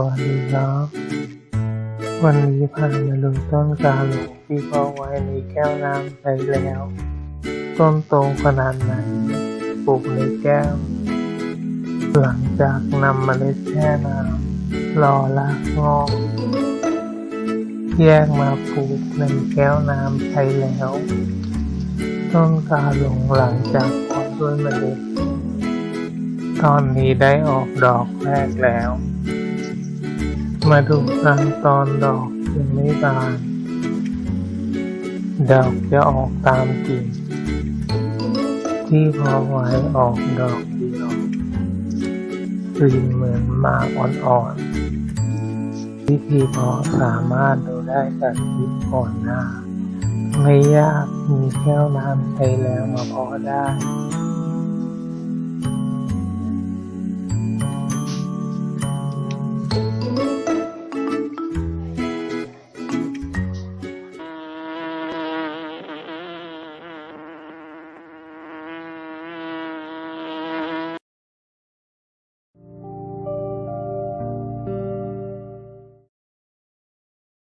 วัสดีครับ วันนี้พามาดูต้นกาหลงที่พาะไว้ในแก้วน้ำไปแล้ว ต้นโตขนาดไหนปลูกในแก้ว หลังจากนำเมล็ดแช่น้ำรอรากงอกแยกมาปลูกในแก้วน้ำไปแล้ว ต้นกาหลงหลังจากเพาะด้วยเมล็ดตอนนี้ได้ออกดอกแรกแล้ว มาดูกันตอนดอกยังไม่บาน ดอกจะออกตามกิ่งที่พอไว้ออกดอกเดียวกลิ่นเหมือนหมากอ่อนๆวิธีพาะสามารถดูได้จากคลิปก่อนหน้า ไม่ยากมีแก้วน้ำใช้แล้วมาพาะได้